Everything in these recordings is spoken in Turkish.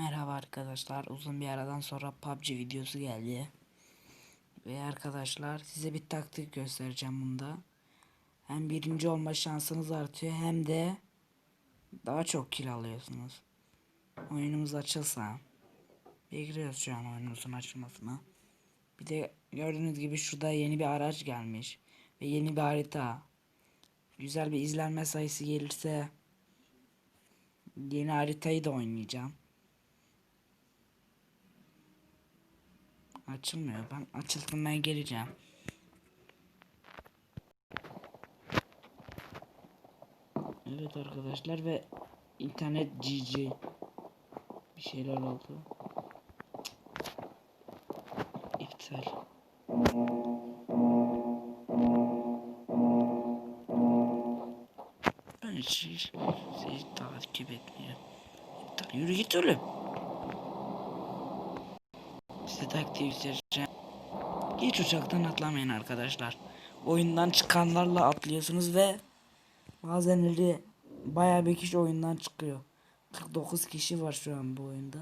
Merhaba arkadaşlar. Uzun bir aradan sonra PUBG videosu geldi. Ve arkadaşlar size bir taktik göstereceğim bunda. Hem birinci olma şansınız artıyor hem de daha çok kill alıyorsunuz. Oyunumuz açılsa. Bekliyoruz şu an oyunumuzun açılmasına. Bir de gördüğünüz gibi şurada yeni bir araç gelmiş. Ve yeni bir harita. Güzel bir izlenme sayısı gelirse yeni haritayı da oynayacağım. Açılmıyor. Ben açılsın ben geleceğim. Evet arkadaşlar ve internet GG bir şeyler oldu. İptal. Ben hiç sizi takip etmiyorum. İptal. Yürü git oğlum. Size taktiği göstereceğim. Hiç uçaktan atlamayın arkadaşlar. Oyundan çıkanlarla atlıyorsunuz ve bazenleri bayağı bir kişi oyundan çıkıyor. 49 kişi var şu an bu oyunda.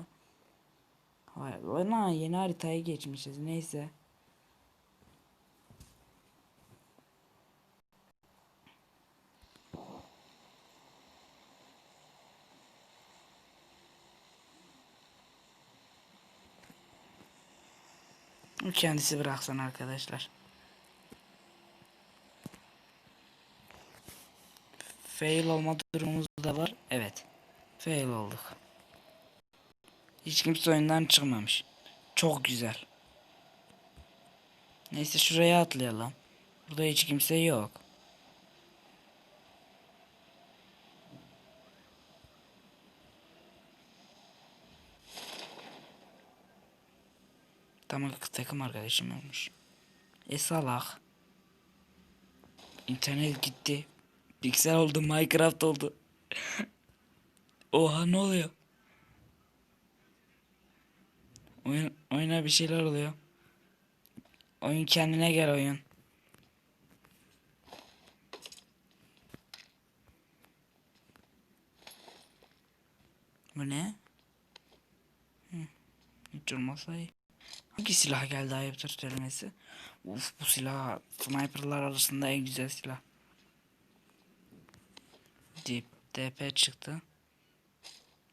Hayır, yeni haritaya geçmişiz. Neyse. Kendisi bıraksın arkadaşlar. Fail olma durumumuz da var. Evet. Fail olduk. Hiç kimse oyundan çıkmamış. Çok güzel. Neyse şuraya atlayalım. Burada hiç kimse yok. Tamam takım arkadaşım olmuş. E salak. İnternet gitti. Piksel oldu Minecraft oldu. Oha ne oluyor? Oyun, oyuna bir şeyler oluyor. Oyun kendine gel oyun. Bu ne? Hı. Hiç olmazsa iyi. Hangi silah geldi ayıptır söylemesi? Uf bu silah sniperlar arasında en güzel silah. Dip DP çıktı.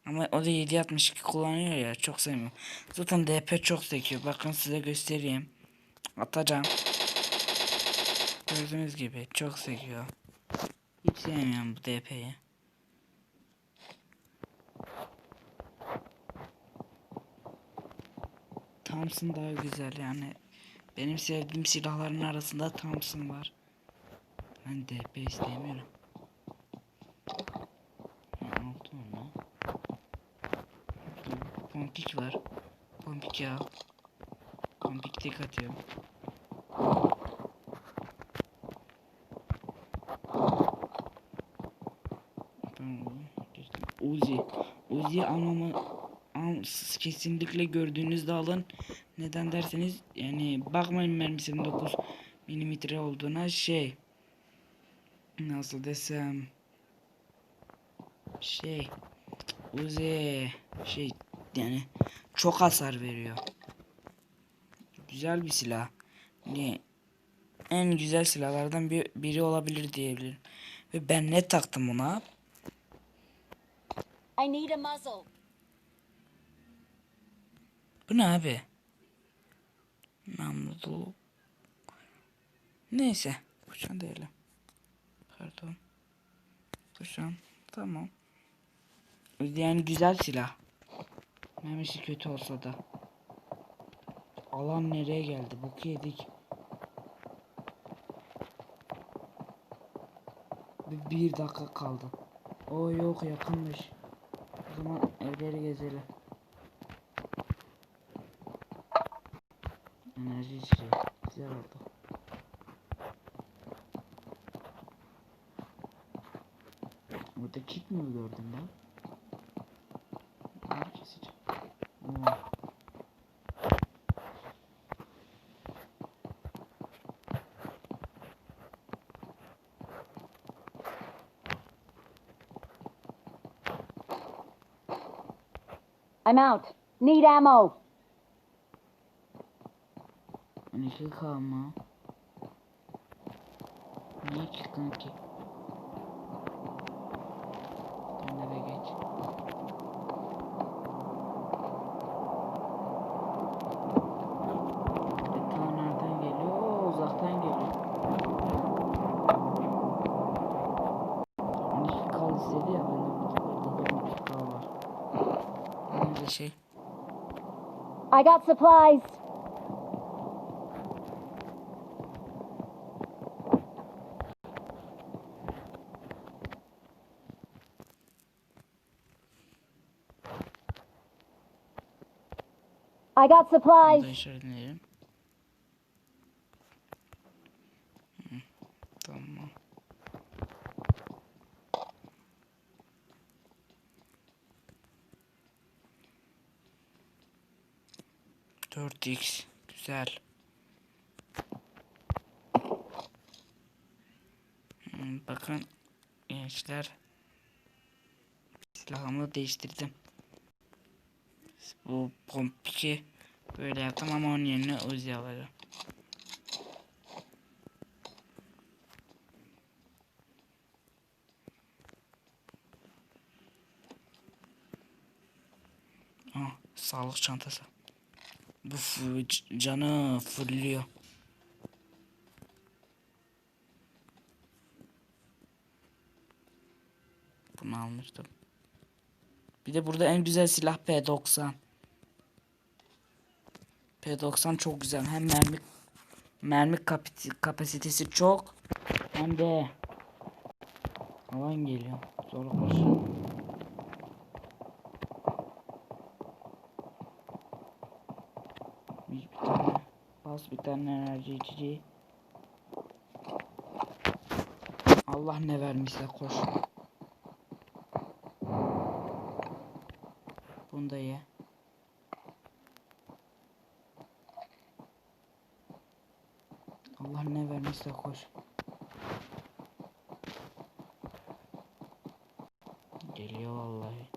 Ama o da 762 kullanıyor ya çok sevmiyorum. Zaten DP çok sekiyor. Bakın size göstereyim. Atacağım. Gördüğünüz gibi çok sekiyor. Hiç sevmiyorum bu DP'yi. Thompson daha güzel yani. Benim sevdiğim silahların arasında Thompson var. Ben DP istemiyorum. Ha, oldu mu? Pompik var. Pompik ya. Pompik tek atıyor. Uzi. Uzi almama kesinlikle gördüğünüzde alın. Neden derseniz yani bakmayın mermisinin 9 milimetre olduğuna şey nasıl desem şey Uzi şey yani çok hasar veriyor. Güzel bir silah. Ne en güzel silahlardan bir, biri olabilir diyebilirim. Ve ben ne taktım ona? I need a muzzle. Bu ne abi? Namlu. Neyse. Kuşan diyelim. Pardon. Kuşan. Tamam. Yani güzel silah. Memesi kötü olsa da. Alan nereye geldi? Boku yedik. Bir, bir dakika kaldı. O yok yakınmış. O zaman Enerji içeceği. Güzel oldu. Burada kit mi gördüm ben? Bunları keseceğim. Oo. I'm out. Need ammo. 12 kalma. Niye çıktın ki? Sen de geç. Nereden geliyor? Oo, uzaktan geliyor. 12 kal istedi ya ben de burada da 12 kal var. Önce şey. I got supplies. I got supplies. İşaretleyelim. Hı, Tamam. Dört x güzel. Bakın gençler silahımı değiştirdim. Bu pompiki böyle yaptım ama onun yerine Uzi alacağım. Ah, sağlık çantası. Bu canı fulluyor. Bunu almıştım. Bir de burada en güzel silah P90. P90 çok güzel. Hem mermi mermi kapasitesi çok hem de alan geliyor. Zor. Bir, bir tane bas bir tane enerji içeceği. Allah ne vermişse koş. Bunu da ye. Allah ne vermişse koş. Geliyor vallahi.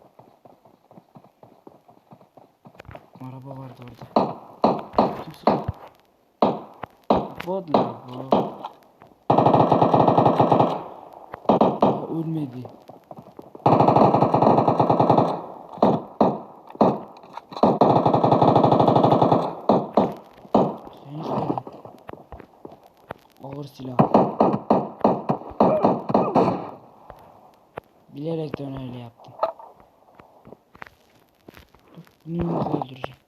Araba vardı orada. Kim sıkıyor? Bod mu bu? Daha ölmedi. Silah. Bilerekten öyle yaptım. Bunu öldüreceğim.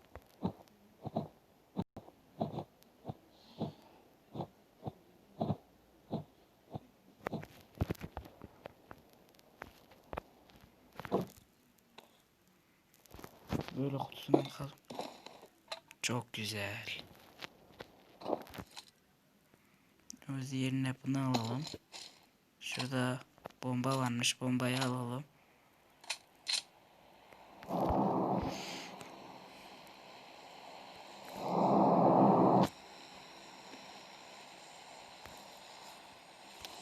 Böyle kutusuna bakalım. Çok güzel. Öz yerine bunu alalım. Şurada bomba varmış. Bombayı alalım.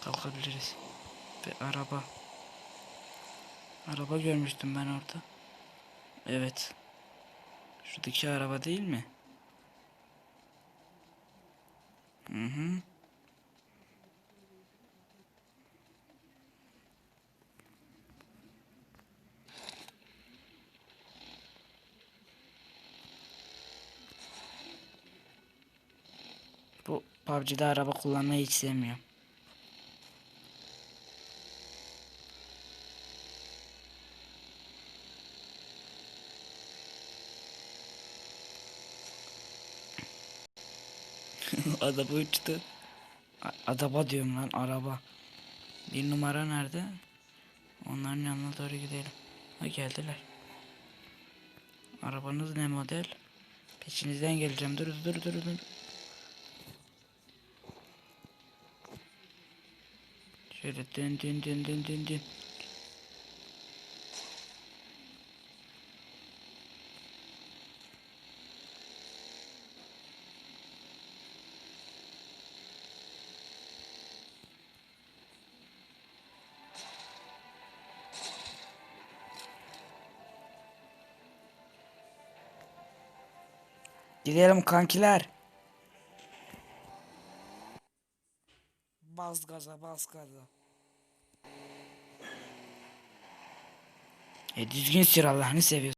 Kalkabiliriz. Ve araba. Araba görmüştüm ben orada. Evet. Şuradaki araba değil mi? Hı hı. Bu PUBG'de araba kullanmayı hiç sevmiyorum. Araba uçtu. A- Araba diyorum lan araba. Bir numara nerede? Onların yanına doğru gidelim. Ha geldiler. Arabanız ne model? Peşinizden geleceğim. Dur dur dur dur. Şöyle dön dön dön dön dön dön. Gidelim kankiler. Bas gaza bas gaza. E düzgün sür Allah'ını seviyorsun.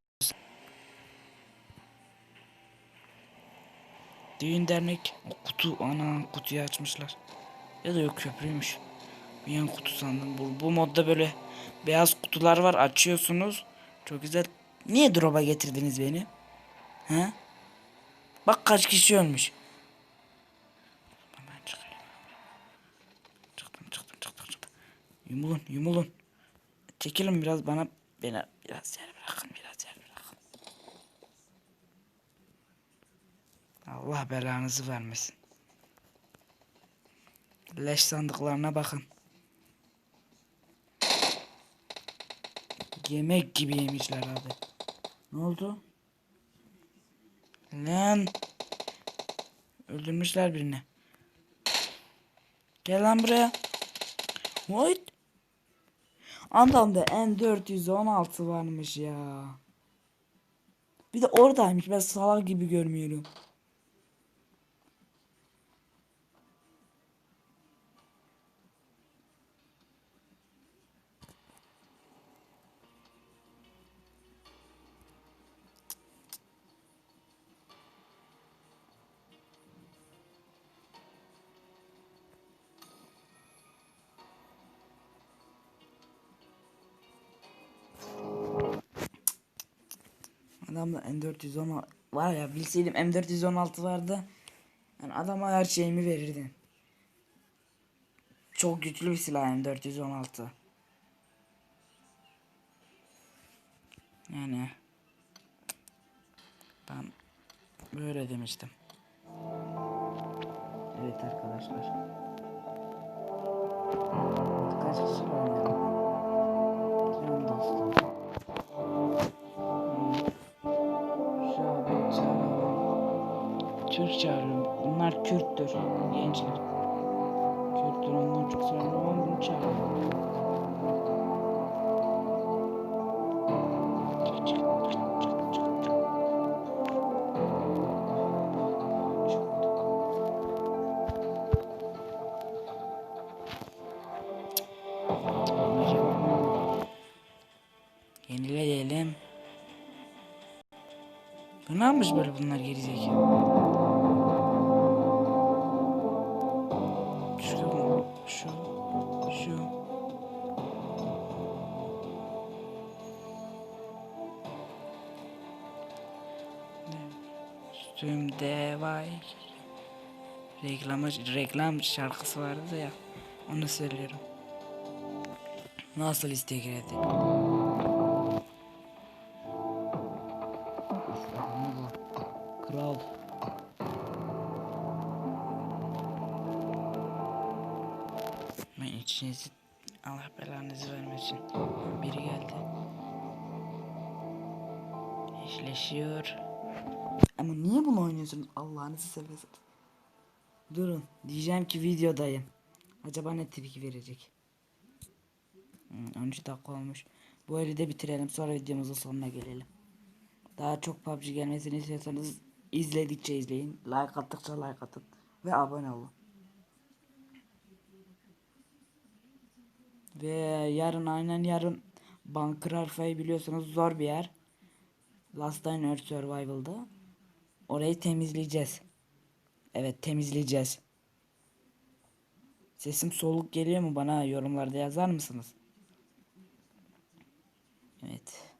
Düğün dernek o kutu ana kutuyu açmışlar. Ya da yok köprüymüş. Bir yan kutu sandım. Bu, bu modda böyle beyaz kutular var açıyorsunuz. Çok güzel. Niye drop'a getirdiniz beni? He? Bak kaç kişi ölmüş. Ben. Çıktım çıktım çıktım çıktım. Yumulun yumulun. Çekilin biraz bana beni biraz yer bırakın biraz yer bırakın. Allah belanızı vermesin. Leş sandıklarına bakın. Yemek gibi yemişler abi. Ne oldu? Lan. Öldürmüşler birini. Gel lan buraya. What? Adamda N416 varmış ya. Bir de oradaymış. Ben salak gibi görmüyorum. Adamda M416 var ya bilseydim M416 vardı. Yani adama her şeyimi verirdim. Çok güçlü bir silah M416. Yani ben böyle demiştim. Evet arkadaşlar. Kaç kişi Türk çağırıyorum. Bunlar Kürttür. Gençler. Kürttür ondan çok seviyorum ama bunu çağırıyorum. Yenile diyelim. Bu ne yapmış böyle bunlar gerizekalı? Reklamı, reklam şarkısı vardı ya. Onu söylüyorum. Nasıl istek etti? Kral. Ben içinizi Allah belanızı vermesin. Biri geldi. Eşleşiyor. Ama niye bunu oynuyorsun Allah'ınızı seversen? Durun diyeceğim ki videodayım. Acaba ne tepki verecek? Hmm, 13 dakika olmuş. Bu eli de bitirelim sonra videomuzun sonuna gelelim. Daha çok PUBG gelmesini istiyorsanız izledikçe izleyin. Like attıkça like atın. Ve abone olun. Ve yarın aynen yarın Bunker Alpha'yı biliyorsunuz zor bir yer. Last Earth Survival'da. Orayı temizleyeceğiz. Evet temizleyeceğiz. Sesim soluk geliyor mu bana yorumlarda yazar mısınız? Evet.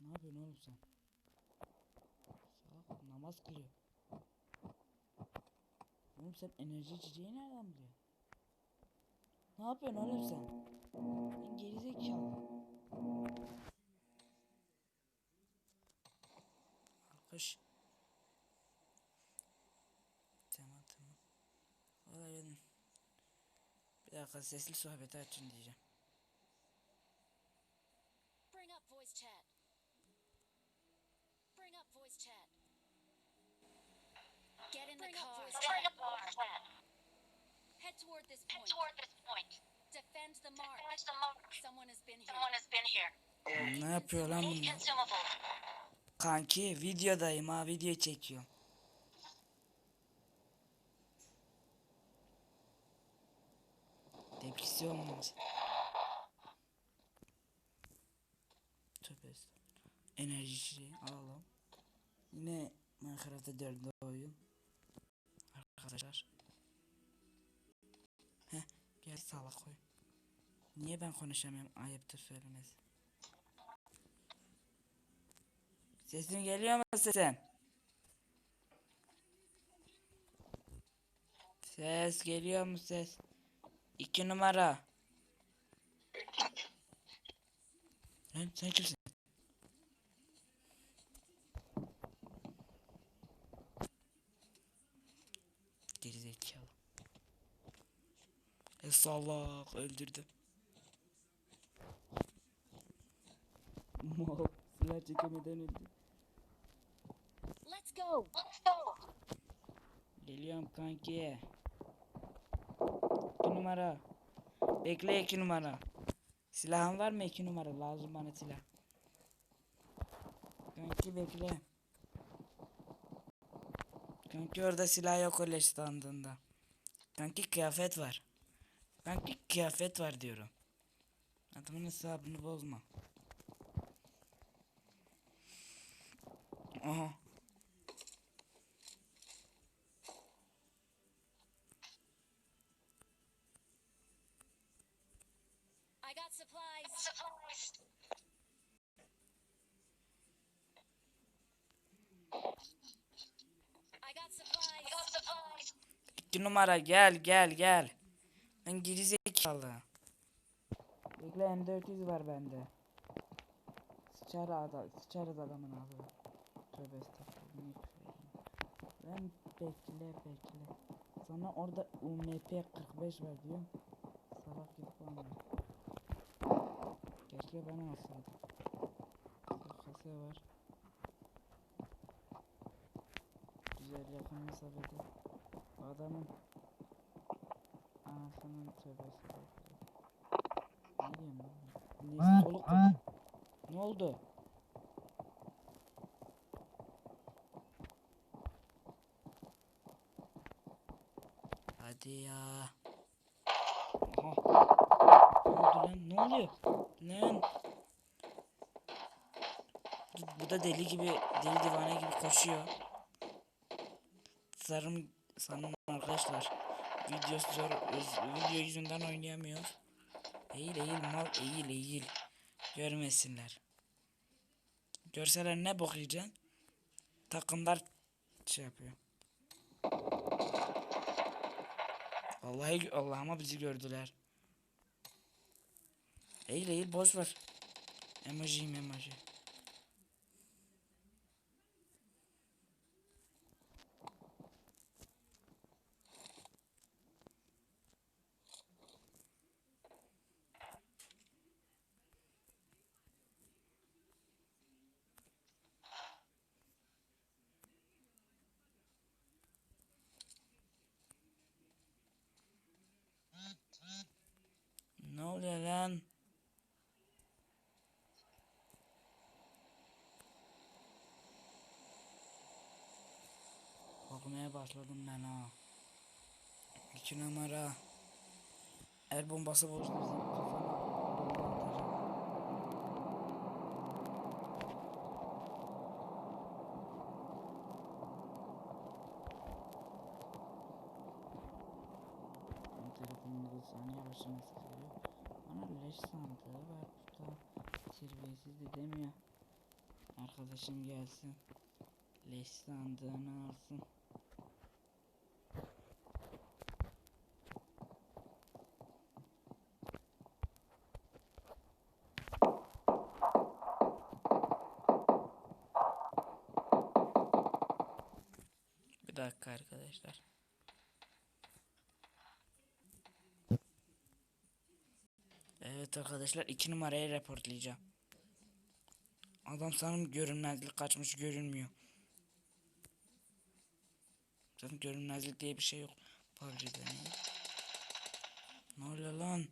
Ne yapıyorsun oğlum sen? Salak namaz kılıyor. Oğlum sen enerji içeceği nereden biliyorsun? Ne yapıyorsun oğlum sen? Sen gerizekalı. Alkış. Tamam tamam. Valla ben bir dakika sesli sohbeti açın diyeceğim. Bring up voice chat. Bring up voice chat. Get in the car. Head toward this point. Defend the mark. Defend the mark. Someone has been here. Someone has been here. Ne yapıyor lan bunlar? Kanki videodayım ha video çekiyorum. Tepkisi olmaz. Tövbe. Enerji alalım. Yine Minecraft'ta dördü oyun. Arkadaşlar. Heh gel salak koy. Niye ben konuşamıyorum ayıptır söylemesi. Sesim geliyor mu sesim? Ses geliyor mu ses? İki numara. Lan sen kimsin? Gerizekalı. E salak öldürdüm. Mal silah çekemeden öldü. Let's go. Let's go. Geliyorum kanki. İki numara. Bekle iki numara. Silahın var mı iki numara? Lazım bana silah. Kanki bekle. Kanki orada silah yok öyle standında. Kanki kıyafet var. Kanki kıyafet var diyorum. Adamın hesabını bozma. Aha. I got supplies. Supplies. I got supplies. I got supplies. İki numara gel gel gel. Ben gerizekalı. Bekle M400 var bende. Sıçar adam, sıçarız adamın adı. Tövbe estağfurullah. Ben bekle bekle. Sana orada UMP 45 var diyorum. Salak puan ver. Keşke bana alsaydı. Kasa var. Güzel yakın mesafede. Adamın anasının tövbesi. Ne diyeyim? Neyse soluk da- Ne oldu? Hadi ya. Aha. Ne oldu lan? Ne oluyor? Lan. Bu da deli gibi, deli divane gibi koşuyor. Sanırım, sanırım arkadaşlar video zor, video yüzünden oynayamıyor. Eğil eğil mal eğil eğil. Görmesinler. Görseler ne bok? Takımlar şey yapıyor. Vallahi Allah'ıma bizi gördüler. Eğil eğil boş ver. Emojiyim emoji. Ne oluyor lan? Korkmaya başladım ben ha. İki numara. El bombası. Benim telefonumda saniye başına sıkılıyor. Bana leş sandığı var burada. Terbiyesiz de demiyor. Arkadaşım gelsin. Leş sandığını alsın. Bir dakika arkadaşlar. Evet arkadaşlar iki numarayı reportlayacağım. Adam sanırım görünmezlik kaçmış görünmüyor. Zaten görünmezlik diye bir şey yok. PUBG'de. Ne oluyor lan?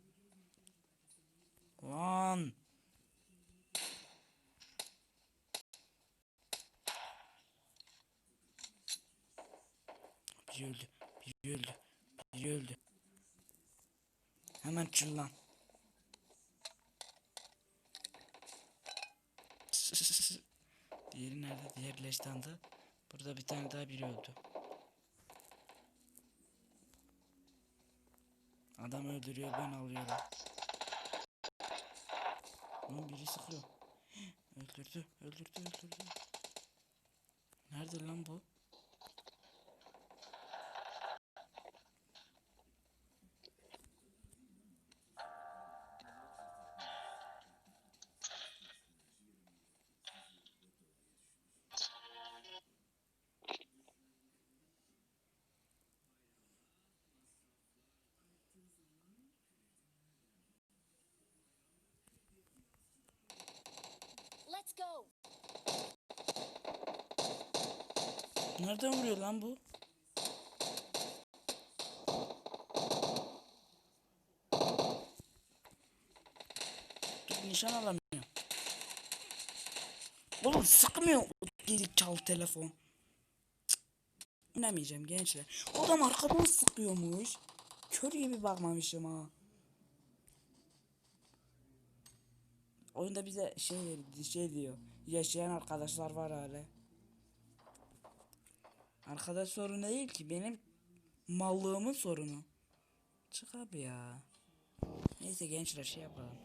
Lan. Biri öldü. Biri öldü. Biri öldü. Hemen çullan. Diğeri nerede? Diğer leştandı. Burada bir tane daha biri öldü. Adam öldürüyor ben alıyorum. Lan biri sıkıyor. Öldürdü, öldürdü, öldürdü. Nerede lan bu? Nereden vuruyor lan bu? Dur nişan alamıyor. Oğlum sıkmıyor geri çal telefon. Cık. İnemeyeceğim gençler. Adam arkadan sıkıyormuş. Kör gibi bakmamışım ha. Oyunda bize şey şey diyor. Yaşayan arkadaşlar var hala. Arkadaş sorunu değil ki benim mallığımın sorunu. Çık abi ya. Neyse gençler şey yapalım.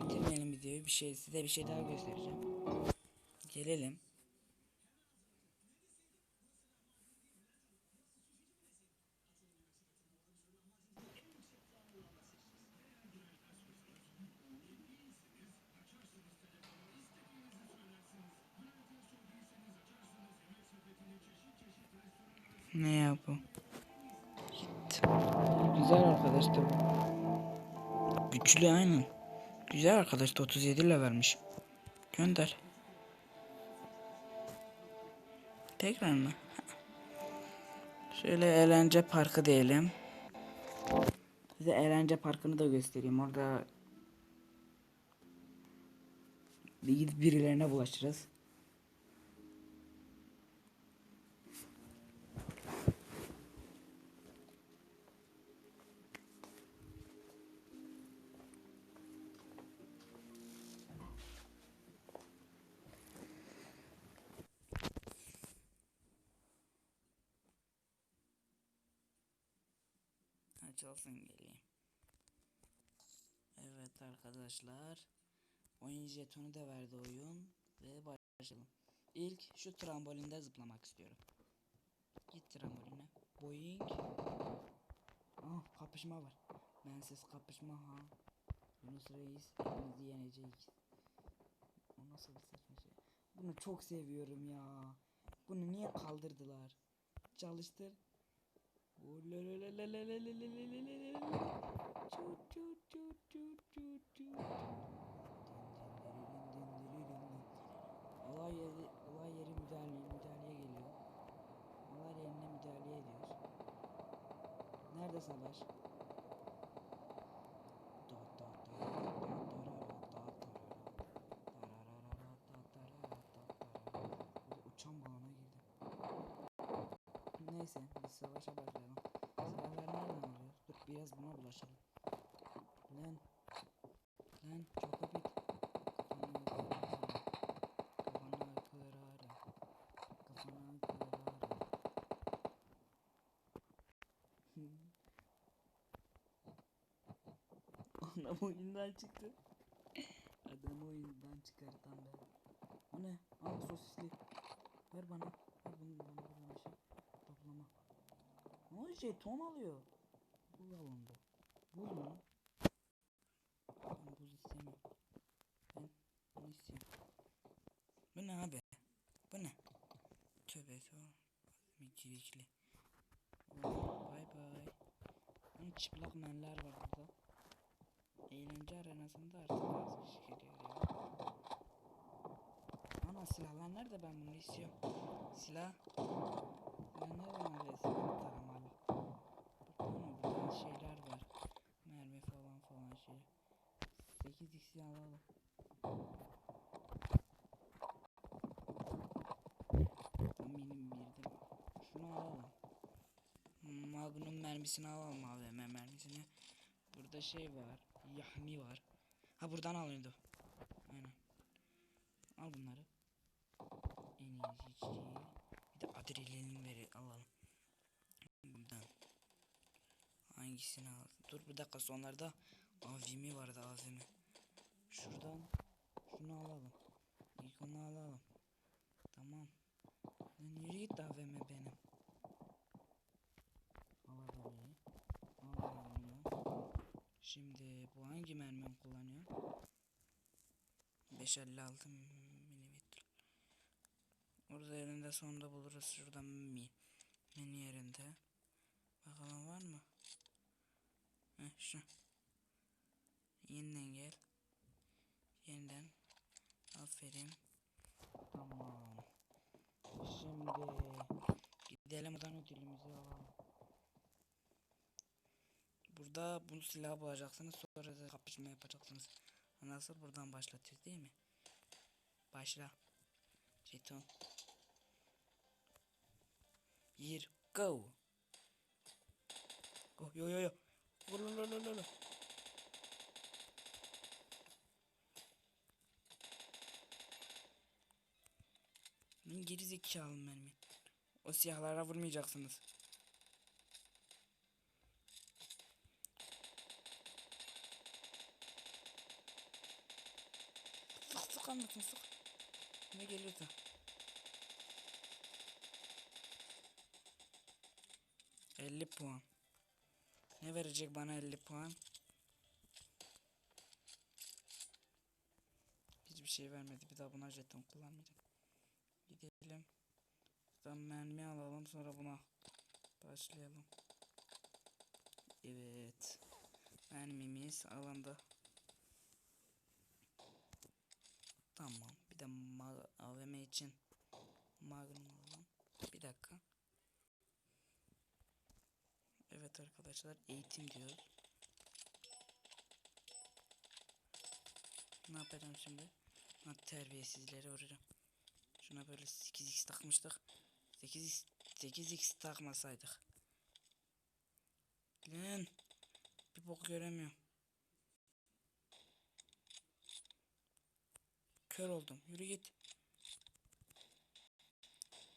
Bitirmeyelim videoyu bir şey size bir şey daha göstereceğim. Gelelim. Bu. Güçlü aynen. Güzel arkadaştı 37 ile vermiş. Gönder. Tekrar mı? Şöyle eğlence parkı diyelim. Size eğlence parkını da göstereyim. Orada bir gidip birilerine bulaşırız. Açılsın geleyim. Evet arkadaşlar. Oyun jetonu da verdi oyun. Ve başlayalım. İlk şu trambolinde zıplamak istiyorum. Git tramboline. Boing. Ah kapışma var. Bensiz kapışma ha. Yunus Reis hepimizi yeneceğiz. O nasıl bir saçma şey. Bunu çok seviyorum ya. Bunu niye kaldırdılar? Çalıştır. Olay yeri, olay yeri müdahale, müdahaleye geliyor. Olay yerine müdahale ediyor. Nerede savaş? Uçan bağına girdi. Neyse biz savaşa başlayalım. Silahlar nereden alıyoruz? Dur biraz buna bulaşalım. Lan. Lan çok bit. Kafanı kırarım. Kafanı kırarım. Kafanı kırarım. Adam oyundan çıktı. Adam oyundan çıkartan ben. O ne? Aa sosisli. Ver bana. Ver bunu bana bana şey. Toplama. Ne jeton alıyor. Buz mu? Ben buz istemiyorum. Ben bunu istiyorum. Bu ne abi? Bu ne? Tövbe tövbe. Mikirikli. Bay bay. Hani çıplak menler var burada. Eğlence arenasında artık az bir şey geliyor ya. Ana silahlar nerede ben bunu istiyorum. Silah. Ben nereden alacağız? Taramalı. silah. Minim bir de. Şunu alalım. Magnum mermisini alalım AVM mermisini. Burada şey var. Yahmi var. Ha buradan alıyordu. Aynen. Al bunları. En iyisi içeceği. Bir de adrenalin veri alalım. Buradan. Hangisini al? Dur bir dakika sonlarda avimi vardı avimi. Şuradan şunu alalım. İlk onu alalım. Tamam. Lan yürü git AVM benim. Al AVM'yi. Al bunu. Şimdi bu hangi mermi kullanıyor? 556 milimetre. Orada yerinde sonunda buluruz. Şuradan mi? Menü yerinde. Bakalım var mı? Heh şu. Yeniden gel. Yeniden. Aferin. Tamam. Şimdi gidelim buradan ödülümüzü alalım. Burada bunu silah bulacaksınız. Sonra da kapışma yapacaksınız. Nasıl buradan başlatıyoruz değil mi? Başla. Jeton. Bir go. Oh yo yo yo. Vur vur vur vur geri zekalı mermi. O siyahlara vurmayacaksınız. Sık sık anlatın sık. Ne geliyor da? Elli puan. Ne verecek bana 50 puan? Hiçbir şey vermedi. Bir daha buna jeton kullanmayacağım. Gidelim. Buradan mermi alalım sonra buna başlayalım. Evet. Mermimiz alanda. Tamam. Bir de AVM için Magnum alalım. Bir dakika. Evet arkadaşlar eğitim diyor. Ne yapacağım şimdi? Ha, terbiyesizleri vuracağım. Şuna böyle 8x takmıştık. 8x 8x takmasaydık. Lan bir bok göremiyorum. Kör oldum. Yürü git.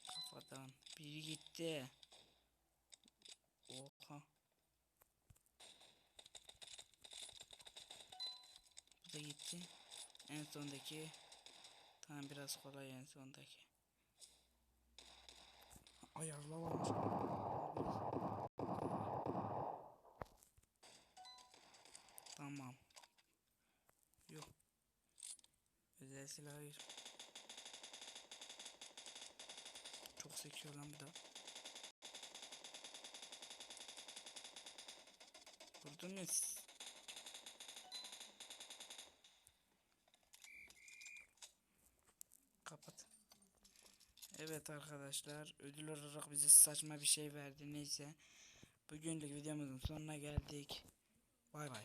Kafadan biri gitti. Oha. Bu da gitti. En sondaki Tamam biraz kolay en sondaki. Ayarla varmış. Tamam. Yok. Özel silah hayır. Çok sekiyor lan bir daha. Vurdun mu? Evet arkadaşlar ödül olarak bize saçma bir şey verdi neyse. Bugünlük videomuzun sonuna geldik. Bay bay.